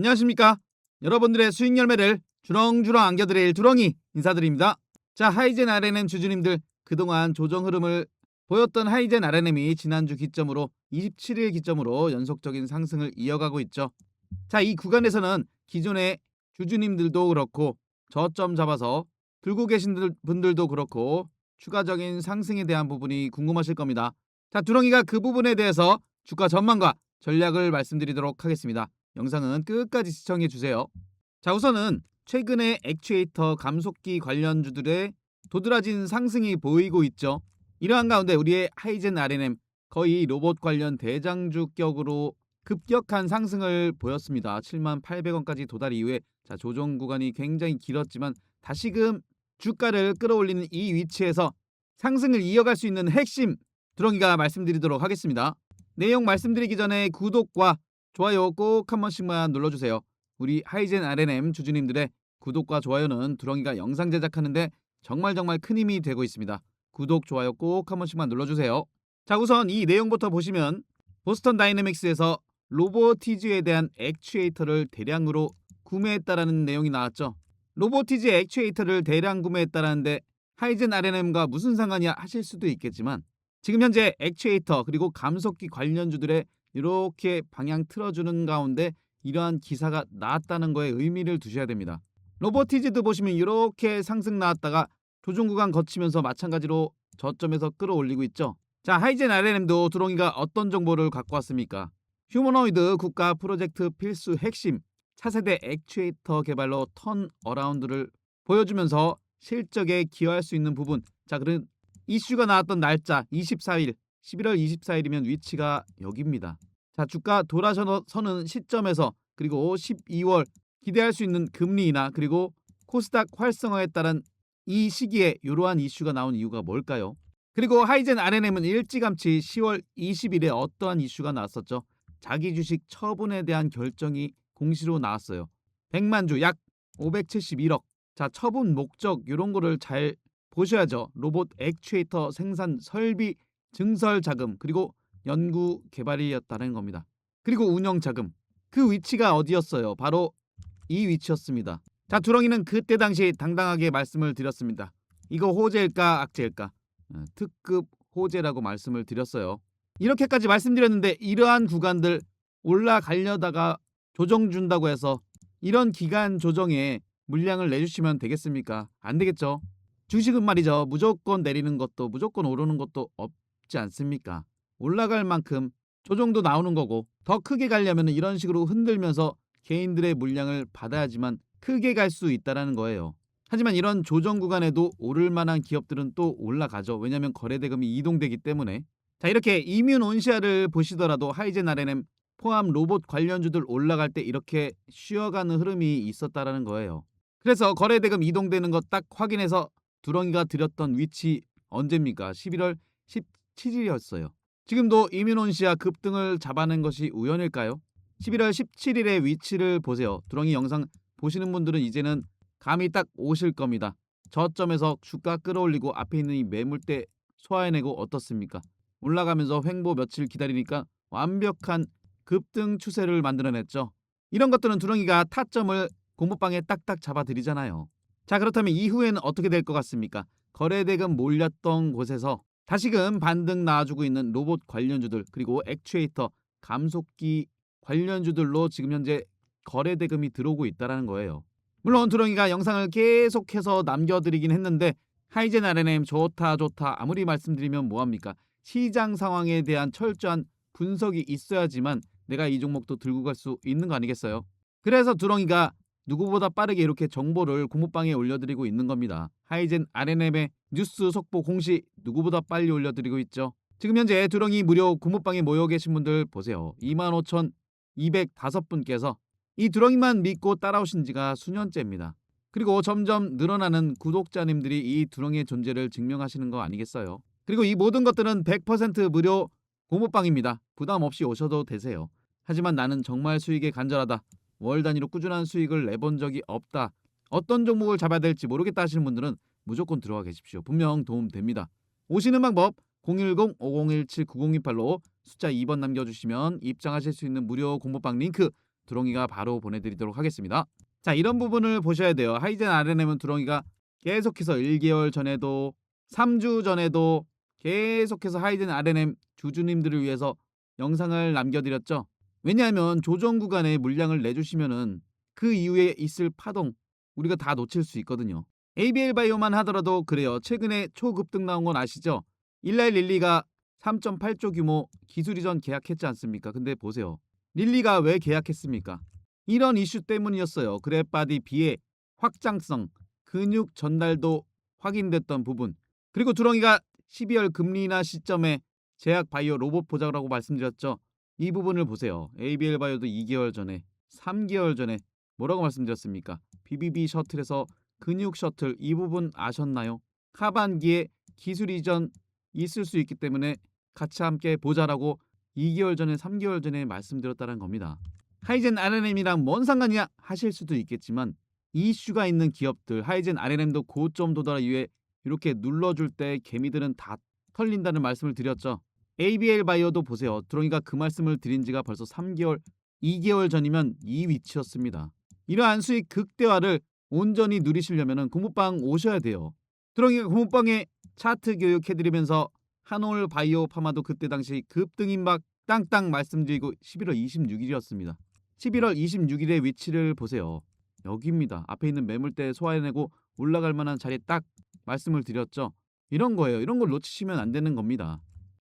안녕하십니까? 여러분들의 수익 열매를 주렁주렁 안겨드릴 두렁이 인사드립니다. 자, 하이젠 RNM 주주님들 그동안 조정 흐름을 보였던 하이젠 RNM이 지난주 기점으로 27일 기점으로 연속적인 상승을 이어가고 있죠. 자, 이 구간에서는 기존의 주주님들도 그렇고 저점 잡아서 들고 계신 들- 분들도 그렇고 추가적인 상승에 대한 부분이 궁금하실 겁니다. 자, 두렁이가 그 부분에 대해서 주가 전망과 전략을 말씀드리도록 하겠습니다. 영상은 끝까지 시청해 주세요. 자, 우선은 최근에 액추에이터 감속기 관련주들의 도드라진 상승이 보이고 있죠. 이러한 가운데 우리의 하이젠 RNM 거의 로봇 관련 대장주격으로 급격한 상승을 보였습니다. 7만 800원까지 도달 이후에 자, 조정 구간이 굉장히 길었지만 다시금 주가를 끌어올리는 이 위치에서 상승을 이어갈 수 있는 핵심 두렁이가 말씀드리도록 하겠습니다. 내용 말씀드리기 전에 구독과 좋아요 꼭 한 번씩만 눌러주세요. 우리 하이젠 RNM 주주님들의 구독과 좋아요는 두렁이가 영상 제작하는데 정말 정말 큰 힘이 되고 있습니다. 구독, 좋아요 꼭 한 번씩만 눌러주세요. 자 우선 이 내용부터 보시면 보스턴 다이내믹스에서 로보티즈에 대한 액추에이터를 대량으로 구매했다라는 내용이 나왔죠. 로보티즈 액추에이터를 대량 구매했다라는데 하이젠 RNM과 무슨 상관이야 하실 수도 있겠지만 지금 현재 액추에이터 그리고 감속기 관련주들의 이렇게 방향 틀어주는 가운데 이러한 기사가 나왔다는 거에 의미를 두셔야 됩니다. 로보티즈도 보시면 이렇게 상승 나왔다가 조정 구간 거치면서 마찬가지로 저점에서 끌어올리고 있죠. 자 하이젠 RNM도 두렁이가 어떤 정보를 갖고 왔습니까? 휴머노이드 국가 프로젝트 필수 핵심 차세대 액추에이터 개발로 턴 어라운드를 보여주면서 실적에 기여할 수 있는 부분 자 그런 이슈가 나왔던 날짜 24일 11월 24일이면 위치가 여기입니다. 자 주가 돌아서는 시점에서 그리고 12월 기대할 수 있는 금리 인하 그리고 코스닥 활성화에 따른 이 시기에 이러한 이슈가 나온 이유가 뭘까요? 그리고 하이젠 RNM은 일찌감치 10월 20일에 어떠한 이슈가 나왔었죠? 자기 주식 처분에 대한 결정이 공시로 나왔어요. 100만 주 약 571억. 자, 처분 목적 이런 거를 잘 보셔야죠. 로봇 액추에이터 생산 설비 증설 자금 그리고 연구 개발이었다는 겁니다. 그리고 운영 자금. 그 위치가 어디였어요? 바로 이 위치였습니다. 자, 두렁이는 그때 당시 당당하게 말씀을 드렸습니다. 이거 호재일까 악재일까? 어, 특급 호재라고 말씀을 드렸어요. 이렇게까지 말씀드렸는데 이러한 구간들 올라가려다가 조정 준다고 해서 이런 기간 조정에 물량을 내주시면 되겠습니까? 안 되겠죠. 주식은 말이죠. 무조건 내리는 것도 무조건 오르는 것도 없 지 않습니까? 올라갈 만큼 조정도 나오는 거고 더 크게 가려면 이런 식으로 흔들면서 개인들의 물량을 받아야지만 크게 갈 수 있다라는 거예요. 하지만 이런 조정 구간에도 오를 만한 기업들은 또 올라가죠. 왜냐하면 거래대금이 이동되기 때문에 자 이렇게 이뮨 온시아를 보시더라도 하이젠 RNM 포함 로봇 관련주들 올라갈 때 이렇게 쉬어가는 흐름이 있었다라는 거예요. 그래서 거래대금 이동되는 것 딱 확인해서 두렁이가 드렸던 위치 언제입니까? 11월 17일이었어요. 지금도 이뮨온시아 급등을 잡아낸 것이 우연일까요? 11월 17일의 위치를 보세요. 두렁이 영상 보시는 분들은 이제는 감이 딱 오실 겁니다. 저점에서 주가 끌어올리고 앞에 있는 이 매물대 소화해내고 어떻습니까? 올라가면서 횡보 며칠 기다리니까 완벽한 급등 추세를 만들어냈죠. 이런 것들은 두렁이가 타점을 공모방에 딱딱 잡아드리잖아요. 자 그렇다면 이후에는 어떻게 될 것 같습니까? 거래대금 몰렸던 곳에서 다시금 반등 나와주고 있는 로봇 관련주들 그리고 액추에이터 감속기 관련주들로 지금 현재 거래 대금이 들어오고 있다는 거예요. 물론 두렁이가 영상을 계속해서 남겨드리긴 했는데 하이젠 RNM 좋다 좋다 아무리 말씀드리면 뭐합니까? 시장 상황에 대한 철저한 분석이 있어야지만 내가 이 종목도 들고 갈 수 있는 거 아니겠어요? 그래서 두렁이가 누구보다 빠르게 이렇게 정보를 공모방에 올려드리고 있는 겁니다. 하이젠 RNM의 뉴스 속보 공시 누구보다 빨리 올려드리고 있죠. 지금 현재 두렁이 무료 공모방에 모여 계신 분들 보세요. 25,205분께서 이 두렁이만 믿고 따라오신 지가 수년째입니다. 그리고 점점 늘어나는 구독자님들이 이 두렁이의 존재를 증명하시는 거 아니겠어요? 그리고 이 모든 것들은 100% 무료 공모방입니다. 부담 없이 오셔도 되세요. 하지만 나는 정말 수익에 간절하다. 월 단위로 꾸준한 수익을 내본 적이 없다. 어떤 종목을 잡아야 될지 모르겠다 하시는 분들은 무조건 들어와 계십시오. 분명 도움 됩니다. 오시는 방법 010-5017-9028로 숫자 2번 남겨주시면 입장하실 수 있는 무료 공모방 링크 두렁이가 바로 보내드리도록 하겠습니다. 자 이런 부분을 보셔야 돼요. 하이젠 RNM은 두렁이가 계속해서 1개월 전에도 3주 전에도 계속해서 하이젠 RNM 주주님들을 위해서 영상을 남겨드렸죠. 왜냐하면 조정 구간에 물량을 내주시면은 그 이후에 있을 파동 우리가 다 놓칠 수 있거든요. ABL 바이오만 하더라도 그래요. 최근에 초급등 나온 건 아시죠? 일라일 릴리가 3.8조 규모 기술 이전 계약했지 않습니까? 근데 보세요. 릴리가 왜 계약했습니까? 이런 이슈 때문이었어요. 그래바디 B의 확장성, 근육 전달도 확인됐던 부분. 그리고 두렁이가 12월 금리 인하 시점에 제약 바이오 로봇 보자라고 말씀드렸죠. 이 부분을 보세요. ABL 바이오도 2개월 전에, 3개월 전에 뭐라고 말씀드렸습니까? BBB 셔틀에서 근육 셔틀 이 부분 아셨나요? 하반기에 기술 이전 있을 수 있기 때문에 같이 함께 보자라고 2개월 전에 3개월 전에 말씀드렸다는 겁니다. 하이젠 RNM이랑 뭔 상관이야 하실 수도 있겠지만 이슈가 있는 기업들 하이젠 RNM도 고점 도달 이후에 이렇게 눌러줄 때 개미들은 다 털린다는 말씀을 드렸죠. ABL 바이오도 보세요. 드롱이가 그 말씀을 드린 지가 벌써 3개월, 2개월 전이면 이 위치였습니다. 이러한 수익 극대화를 온전히 누리시려면 공부방 오셔야 돼요. 드롱이가 공부방에 차트 교육해드리면서 한올 바이오 파마도 그때 당시 급등임박 땅땅 말씀드리고 11월 26일이었습니다. 11월 26일의 위치를 보세요. 여기입니다. 앞에 있는 매물대 소화해내고 올라갈 만한 자리에 딱 말씀을 드렸죠. 이런 거예요. 이런 걸 놓치시면 안 되는 겁니다.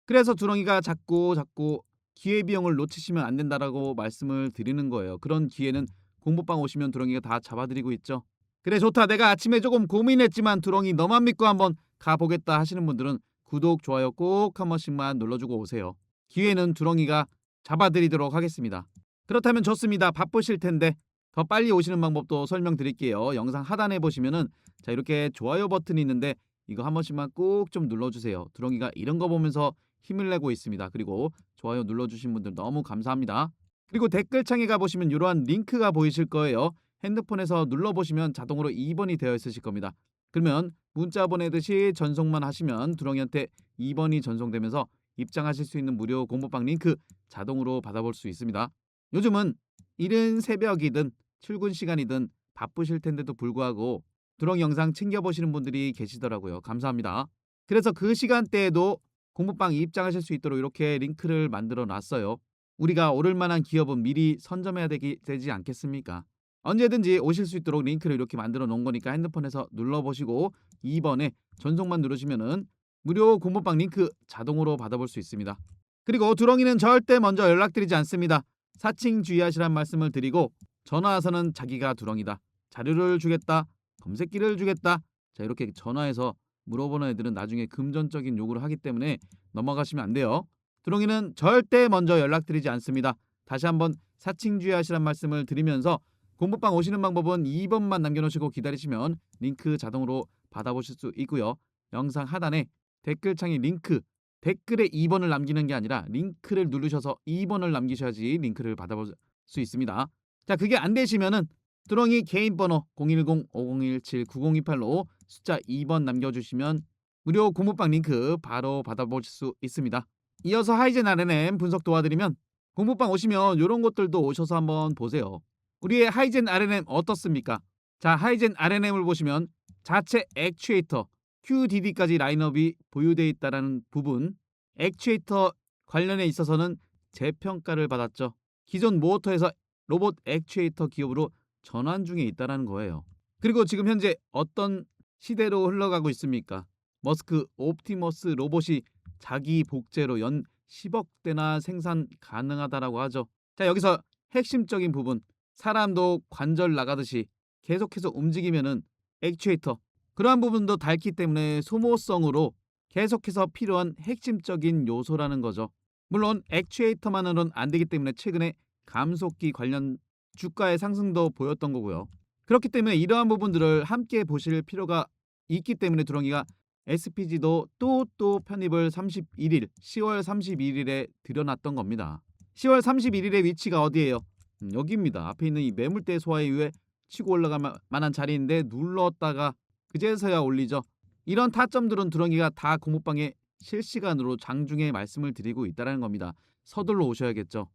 그래서 두렁이가 자꾸 자꾸 기회비용을 놓치시면 안 된다라고 말씀을 드리는 거예요. 그런 기회는 공부방 오시면 두렁이가 다 잡아드리고 있죠. 그래 좋다. 내가 아침에 조금 고민했지만 두렁이 너만 믿고 한번 가보겠다 하시는 분들은 구독, 좋아요 꼭 한 번씩만 눌러주고 오세요. 기회는 두렁이가 잡아드리도록 하겠습니다. 그렇다면 좋습니다. 바쁘실 텐데 더 빨리 오시는 방법도 설명드릴게요. 영상 하단에 보시면은 자 이렇게 좋아요 버튼이 있는데 이거 한 번씩만 꼭 좀 눌러주세요. 두렁이가 이런 거 보면서 힘을 내고 있습니다. 그리고 좋아요 눌러주신 분들 너무 감사합니다. 그리고 댓글창에 가보시면 이러한 링크가 보이실 거예요. 핸드폰에서 눌러보시면 자동으로 2번이 되어 있으실 겁니다. 그러면 문자 보내듯이 전송만 하시면 두렁이한테 2번이 전송되면서 입장하실 수 있는 무료 공부방 링크 자동으로 받아볼 수 있습니다. 요즘은 이른 새벽이든 출근 시간이든 바쁘실 텐데도 불구하고 두렁 영상 챙겨보시는 분들이 계시더라고요. 감사합니다. 그래서 그 시간대에도 공부방 입장하실 수 있도록 이렇게 링크를 만들어 놨어요. 우리가 오를 만한 기업은 미리 선점해야 되기, 되지 않겠습니까? 언제든지 오실 수 있도록 링크를 이렇게 만들어 놓은 거니까 핸드폰에서 눌러보시고 2번에 전송만 누르시면은 무료 공부방 링크 자동으로 받아볼 수 있습니다. 그리고 두렁이는 절대 먼저 연락드리지 않습니다. 사칭 주의하시란 말씀을 드리고 전화 와서는 자기가 두렁이다. 자료를 주겠다. 검색기를 주겠다. 자 이렇게 전화해서 물어보는 애들은 나중에 금전적인 요구를 하기 때문에 넘어가시면 안 돼요. 두렁이는 절대 먼저 연락드리지 않습니다. 다시 한번 사칭 주의하시란 말씀을 드리면서 공부방 오시는 방법은 2번만 남겨놓으시고 기다리시면 링크 자동으로 받아보실 수 있고요. 영상 하단에 댓글창에 링크 댓글에 2번을 남기는 게 아니라 링크를 누르셔서 2번을 남기셔야지 링크를 받아볼 수 있습니다. 자 그게 안 되시면은 뚜렁이 개인 번호 010-5017-9028로 숫자 2번 남겨주시면 무료 공부방 링크 바로 받아보실 수 있습니다. 이어서 하이젠 RNM 분석 도와드리면 공부방 오시면 이런 것들도 오셔서 한번 보세요. 우리의 하이젠 RNM 어떻습니까? 자 하이젠 RNM을 보시면 자체 액추에이터 QDD까지 라인업이 보유되어 있다는 부분 액추에이터 관련에 있어서는 재평가를 받았죠. 기존 모터에서 로봇 액추에이터 기업으로 전환 중에 있다는 거예요. 그리고 지금 현재 어떤 시대로 흘러가고 있습니까? 머스크 옵티머스 로봇이 자기 복제로 연 10억 대나 생산 가능하다라고 하죠. 자 여기서 핵심적인 부분 사람도 관절 나가듯이 계속해서 움직이면은 액추에이터 그러한 부분도 닳기 때문에 소모성으로 계속해서 필요한 핵심적인 요소라는 거죠. 물론 액추에이터만으로는 안 되기 때문에 최근에 감속기 관련 주가의 상승도 보였던 거고요. 그렇기 때문에 이러한 부분들을 함께 보실 필요가 있기 때문에 두렁이가 SPG도 또또 편입을 31일, 10월 31일에 들여놨던 겁니다. 10월 31일의 위치가 어디예요? 음, 여기입니다. 앞에 있는 이 매물대 소화에 의해 치고 올라갈 마- 만한 자리인데 눌렀다가 그제서야 올리죠. 이런 타점들은 두렁이가 다 공부방에 실시간으로 장중에 말씀을 드리고 있다는 겁니다. 서둘러 오셔야겠죠.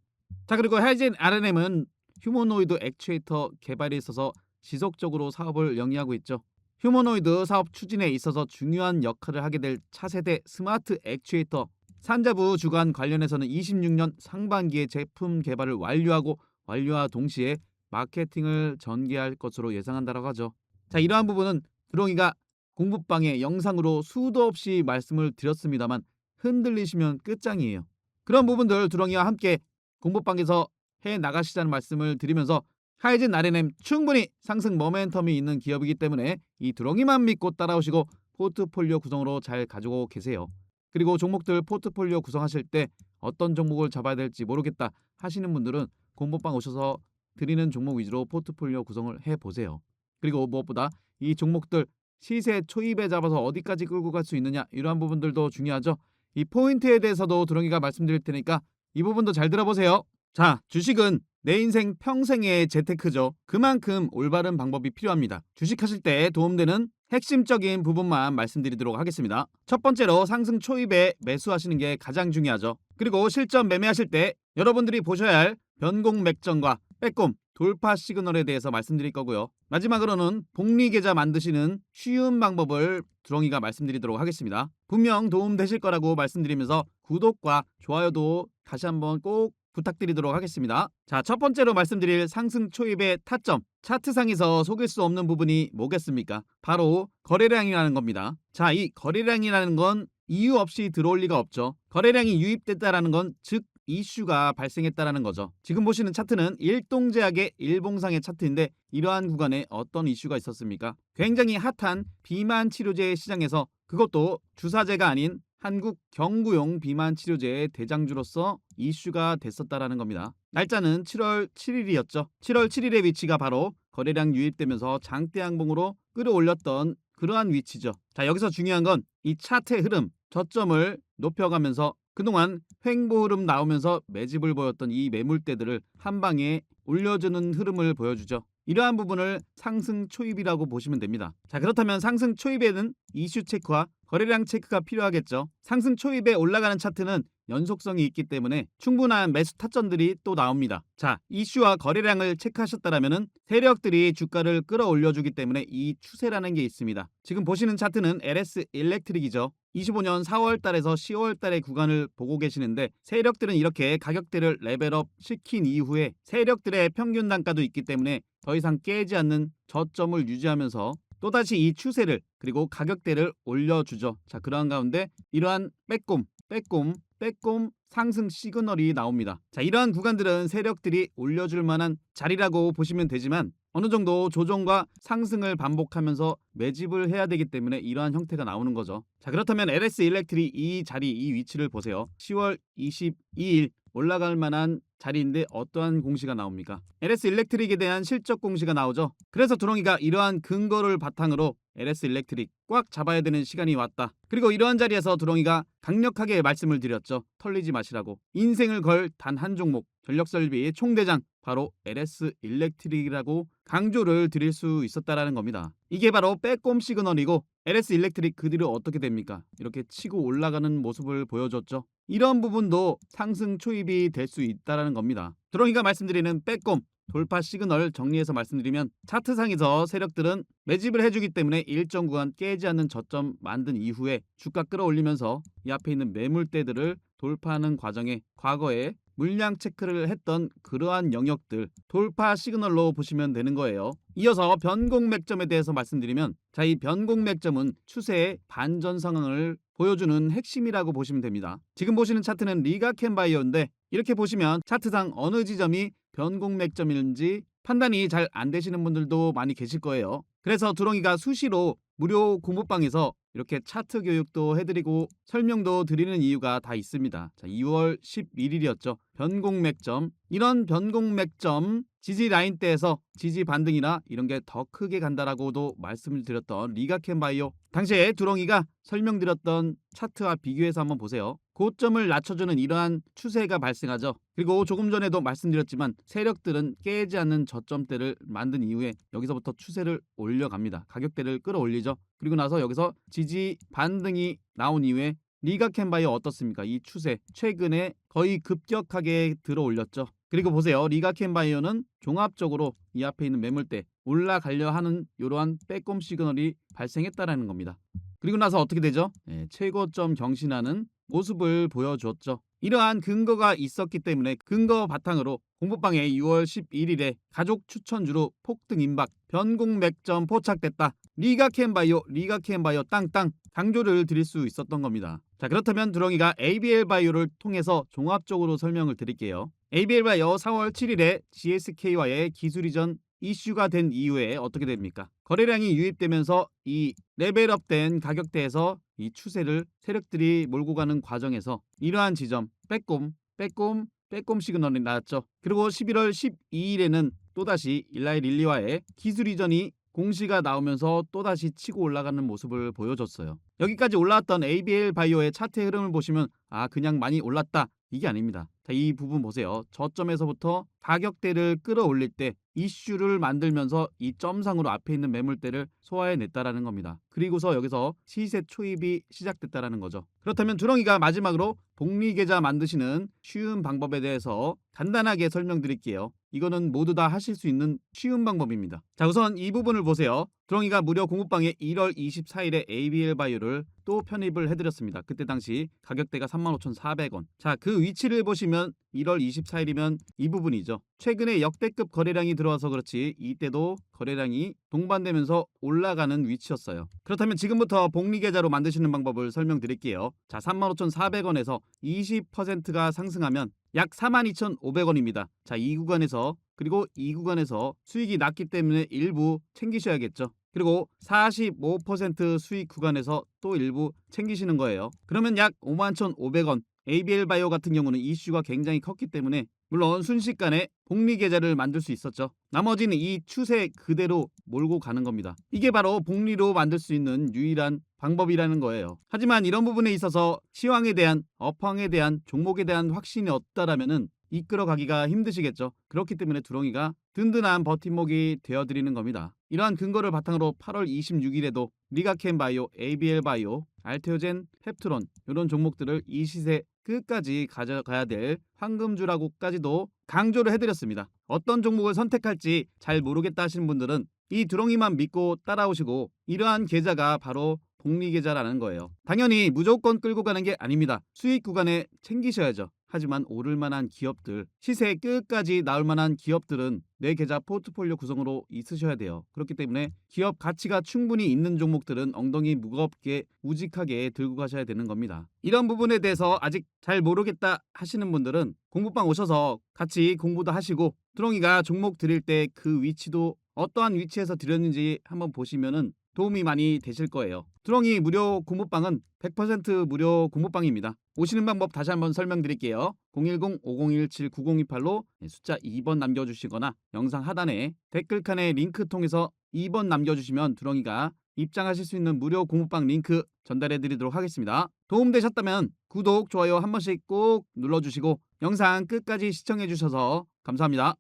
자 그리고 하이젠 RNM은 휴머노이드 액추에이터 개발에 있어서 지속적으로 사업을 영위하고 있죠. 휴머노이드 사업 추진에 있어서 중요한 역할을 하게 될 차세대 스마트 액추에이터 산자부 주관 관련해서는 26년 상반기에 제품 개발을 완료하고 완료와 동시에 마케팅을 전개할 것으로 예상한다라고 하죠. 자, 이러한 부분은 드롱이가 공부방에 영상으로 수도 없이 말씀을 드렸습니다만 흔들리시면 끝장이에요. 그런 부분들 두렁이와 함께 공부방에서 해 나가시자는 말씀을 드리면서 하이젠 RNM 충분히 상승 모멘텀이 있는 기업이기 때문에 이 두렁이만 믿고 따라오시고 포트폴리오 구성으로 잘 가지고 계세요. 그리고 종목들 포트폴리오 구성하실 때 어떤 종목을 잡아야 될지 모르겠다 하시는 분들은 공부방 오셔서 드리는 종목 위주로 포트폴리오 구성을 해 보세요. 그리고 무엇보다 이 종목들 시세 초입에 잡아서 어디까지 끌고 갈 수 있느냐 이러한 부분들도 중요하죠. 이 포인트에 대해서도 두렁이가 말씀드릴 테니까 이 부분도 잘 들어보세요. 자, 주식은 내 인생 평생의 재테크죠. 그만큼 올바른 방법이 필요합니다. 주식하실 때 도움되는 핵심적인 부분만 말씀드리도록 하겠습니다. 첫 번째로 상승 초입에 매수하시는 게 가장 중요하죠. 그리고 실전 매매하실 때 여러분들이 보셔야 할 변공 맥점과 빼꼼 돌파 시그널에 대해서 말씀드릴 거고요. 마지막으로는 복리 계좌 만드시는 쉬운 방법을 두렁이가 말씀드리도록 하겠습니다. 분명 도움 되실 거라고 말씀드리면서 구독과 좋아요도 다시 한번 꼭 부탁드리도록 하겠습니다. 자, 첫 번째로 말씀드릴 상승 초입의 타점. 차트상에서 속일 수 없는 부분이 뭐겠습니까? 바로 거래량이라는 겁니다. 자, 이 거래량이라는 건 이유 없이 들어올 리가 없죠. 거래량이 유입됐다라는 건 즉 이슈가 발생했다라는 거죠. 지금 보시는 차트는 일동제약의 일봉상의 차트인데 이러한 구간에 어떤 이슈가 있었습니까? 굉장히 핫한 비만 치료제 시장에서 그것도 주사제가 아닌 한국 경구용 비만 치료제의 대장주로서 이슈가 됐었다라는 겁니다. 날짜는 7월 7일이었죠. 7월 7일의 위치가 바로 거래량 유입되면서 장대 양봉으로 끌어올렸던 그러한 위치죠. 자, 여기서 중요한 건 이 차트의 흐름, 저점을 높여가면서 그동안 횡보 흐름 나오면서 매집을 보였던 이 매물대들을 한 방에 올려주는 흐름을 보여주죠. 이러한 부분을 상승 초입이라고 보시면 됩니다. 자, 그렇다면 상승 초입에는 이슈 체크와 거래량 체크가 필요하겠죠. 상승 초입에 올라가는 차트는 연속성이 있기 때문에 충분한 매수 타점들이 또 나옵니다. 자, 이슈와 거래량을 체크하셨다라면은 세력들이 주가를 끌어올려주기 때문에 이 추세라는 게 있습니다. 지금 보시는 차트는 LS 일렉트릭이죠. 25년 4월 달에서 10월 달의 구간을 보고 계시는데 세력들은 이렇게 가격대를 레벨업 시킨 이후에 세력들의 평균 단가도 있기 때문에 더 이상 깨지 않는 저점을 유지하면서 또다시 이 추세를 그리고 가격대를 올려주죠. 자, 그러한 가운데 이러한 빼꼼, 빼꼼, 빼꼼 상승 시그널이 나옵니다. 자, 이러한 구간들은 세력들이 올려줄 만한 자리라고 보시면 되지만 어느 정도 조정과 상승을 반복하면서 매집을 해야 되기 때문에 이러한 형태가 나오는 거죠. 자, 그렇다면 LS 일렉트리 이 자리, 이 위치를 보세요. 10월 22일 올라갈 만한 자리인데 어떠한 공시가 나옵니까? LS 일렉트릭에 대한 실적 공시가 나오죠. 그래서 두렁이가 이러한 근거를 바탕으로 LS 일렉트릭 꽉 잡아야 되는 시간이 왔다. 그리고 이러한 자리에서 두렁이가 강력하게 말씀을 드렸죠. 털리지 마시라고. 인생을 걸 단 한 종목 전력 설비의 총대장 바로 LS 일렉트릭이라고 강조를 드릴 수 있었다라는 겁니다. 이게 바로 빼꼼 시그널이고 LS 일렉트릭 그 뒤로 어떻게 됩니까? 이렇게 치고 올라가는 모습을 보여줬죠. 이런 부분도 상승 초입이 될 수 있다라는 겁니다. 드렁이가 말씀드리는 빼꼼 돌파 시그널 정리해서 말씀드리면 차트상에서 세력들은 매집을 해주기 때문에 일정 구간 깨지 않는 저점 만든 이후에 주가 끌어올리면서 이 앞에 있는 매물대들을 돌파하는 과정에 과거에 물량 체크를 했던 그러한 영역들 돌파 시그널로 보시면 되는 거예요. 이어서 변공 맥점에 대해서 말씀드리면 자 이 변공 맥점은 추세의 반전 상황을 보여주는 핵심이라고 보시면 됩니다. 지금 보시는 차트는 리가켄 바이오인데 이렇게 보시면 차트상 어느 지점이 변공 맥점인지 판단이 잘 안 되시는 분들도 많이 계실 거예요. 그래서 두렁이가 수시로 무료 공부방에서 이렇게 차트 교육도 해드리고 설명도 드리는 이유가 다 있습니다. 자, 2월 11일이었죠. 변공 맥점. 이런 변공 맥점 지지 라인대에서 지지 반등이나 이런 게 더 크게 간다라고도 말씀을 드렸던 리가켄 바이오. 당시에 두렁이가 설명드렸던 차트와 비교해서 한번 보세요. 고점을 낮춰주는 이러한 추세가 발생하죠. 그리고 조금 전에도 말씀드렸지만 세력들은 깨지 않는 저점대를 만든 이후에 여기서부터 추세를 올려갑니다. 가격대를 끌어올리죠. 그리고 나서 여기서 지지 반등이 나온 이후에 리가켄바이오 어떻습니까? 이 추세 최근에 거의 급격하게 들어 올렸죠. 그리고 보세요. 리가켄바이오는 종합적으로 이 앞에 있는 매물대 올라가려 하는 이러한 빼꼼 시그널이 발생했다라는 겁니다. 그리고 나서 어떻게 되죠? 네, 최고점 경신하는 모습을 보여줬죠. 이러한 근거가 있었기 때문에 근거 바탕으로 공부방에 6월 11일에 가족 추천주로 폭등 임박 변공 맥점 포착됐다. 리가켄바이오 리가켄바이오 땅땅 강조를 드릴 수 있었던 겁니다. 자 그렇다면 두렁이가 ABL 바이오를 통해서 종합적으로 설명을 드릴게요. ABL 바이오 4월 7일에 GSK와의 기술 이전 이슈가 된 이후에 어떻게 됩니까? 거래량이 유입되면서 이 레벨업된 가격대에서 이 추세를 세력들이 몰고 가는 과정에서 이러한 지점 빼꼼 빼꼼 빼꼼 시그널이 나왔죠. 그리고 11월 12일에는 또다시 일라이 릴리와의 기술 이전이 공시가 나오면서 또다시 치고 올라가는 모습을 보여줬어요. 여기까지 올라왔던 ABL 바이오의 차트 흐름을 보시면 아 그냥 많이 올랐다 이게 아닙니다. 자, 이 부분 보세요. 저점에서부터 가격대를 끌어올릴 때 이슈를 만들면서 이 점상으로 앞에 있는 매물대를 소화해냈다라는 겁니다. 그리고서 여기서 시세 초입이 시작됐다라는 거죠. 그렇다면 두렁이가 마지막으로 복리 계좌 만드시는 쉬운 방법에 대해서 간단하게 설명드릴게요. 이거는 모두 다 하실 수 있는 쉬운 방법입니다. 자, 우선 이 부분을 보세요. 두렁이가 무려 공부방에 1월 24일에 ABL 바이오를 또 편입을 해드렸습니다. 그때 당시 가격대가 35,400원. 자, 그 위치를 보시면 1월 24일이면 이 부분이죠. 최근에 역대급 거래량이 들어와서 그렇지 이때도 거래량이 동반되면서 올라가는 위치였어요. 그렇다면 지금부터 복리 계좌로 만드시는 방법을 설명드릴게요. 자, 35,400원에서 20%가 상승하면 약 42,500원입니다. 자, 이 구간에서 그리고 이 구간에서 수익이 낮기 때문에 일부 챙기셔야겠죠. 그리고 45% 수익 구간에서 또 일부 챙기시는 거예요. 그러면 약 51,500원. ABL 바이오 같은 경우는 이슈가 굉장히 컸기 때문에 물론 순식간에 복리 계좌를 만들 수 있었죠. 나머지는 이 추세 그대로 몰고 가는 겁니다. 이게 바로 복리로 만들 수 있는 유일한 방법이라는 거예요. 하지만 이런 부분에 있어서 시황에 대한 업황에 대한 종목에 대한 확신이 없다라면은 이끌어가기가 힘드시겠죠. 그렇기 때문에 두렁이가 든든한 버팀목이 되어드리는 겁니다. 이러한 근거를 바탕으로 8월 26일에도 리가켄 바이오, ABL 바이오, 알테오젠, 펩트론 이런 종목들을 이 시세 끝까지 가져가야 될 황금주라고까지도 강조를 해드렸습니다. 어떤 종목을 선택할지 잘 모르겠다 하시는 분들은 이 두렁이만 믿고 따라오시고 이러한 계좌가 바로 복리 계좌라는 거예요. 당연히 무조건 끌고 가는 게 아닙니다. 수익 구간에 챙기셔야죠. 하지만 오를 만한 기업들, 시세 끝까지 나올 만한 기업들은 내 계좌 포트폴리오 구성으로 있으셔야 돼요. 그렇기 때문에 기업 가치가 충분히 있는 종목들은 엉덩이 무겁게 우직하게 들고 가셔야 되는 겁니다. 이런 부분에 대해서 아직 잘 모르겠다 하시는 분들은 공부방 오셔서 같이 공부도 하시고 두렁이가 종목 드릴 때 그 위치도 어떠한 위치에서 드렸는지 한번 보시면은 도움이 많이 되실 거예요. 두렁이 무료 공부방은 100% 무료 공부방입니다. 오시는 방법 다시 한번 설명드릴게요. 010-5017-9028로 숫자 2번 남겨주시거나 영상 하단에 댓글칸에 링크 통해서 2번 남겨주시면 두렁이가 입장하실 수 있는 무료 공부방 링크 전달해 드리도록 하겠습니다. 도움되셨다면 구독, 좋아요 한 번씩 꼭 눌러주시고 영상 끝까지 시청해 주셔서 감사합니다.